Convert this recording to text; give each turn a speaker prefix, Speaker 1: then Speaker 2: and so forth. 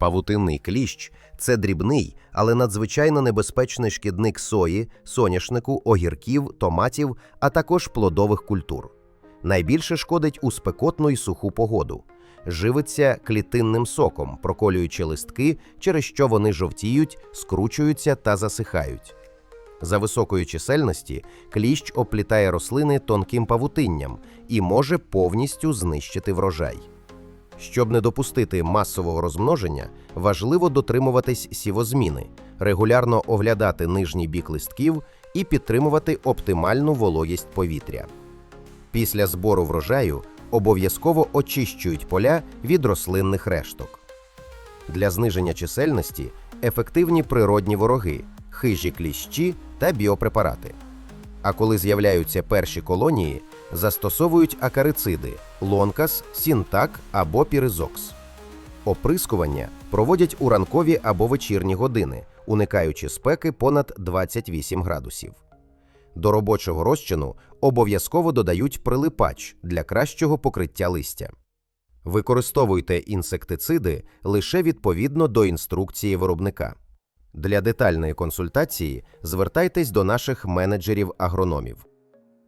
Speaker 1: Павутинний кліщ це дрібний, але надзвичайно небезпечний шкідник сої, соняшнику, огірків, томатів, а також плодових культур. Найбільше шкодить у спекотну й суху погоду. Живиться клітинним соком, проколюючи листки, через що вони жовтіють, скручуються та засихають. За високої чисельності кліщ оплітає рослини тонким павутинням і може повністю знищити врожай. Щоб не допустити масового розмноження, важливо дотримуватись сівозміни, регулярно оглядати нижній бік листків і підтримувати оптимальну вологість повітря. Після збору врожаю обов'язково очищують поля від рослинних решток. Для зниження чисельності ефективні природні вороги, хижі кліщі та біопрепарати. А коли з'являються перші колонії, застосовують акарициди лонкас, сінтак або піризокс. Оприскування проводять у ранкові або вечірні години, уникаючи спеки понад 28 градусів. До робочого розчину обов'язково додають прилипач для кращого покриття листя. Використовуйте інсектициди лише відповідно до інструкції виробника. Для детальної консультації звертайтесь до наших менеджерів-агрономів.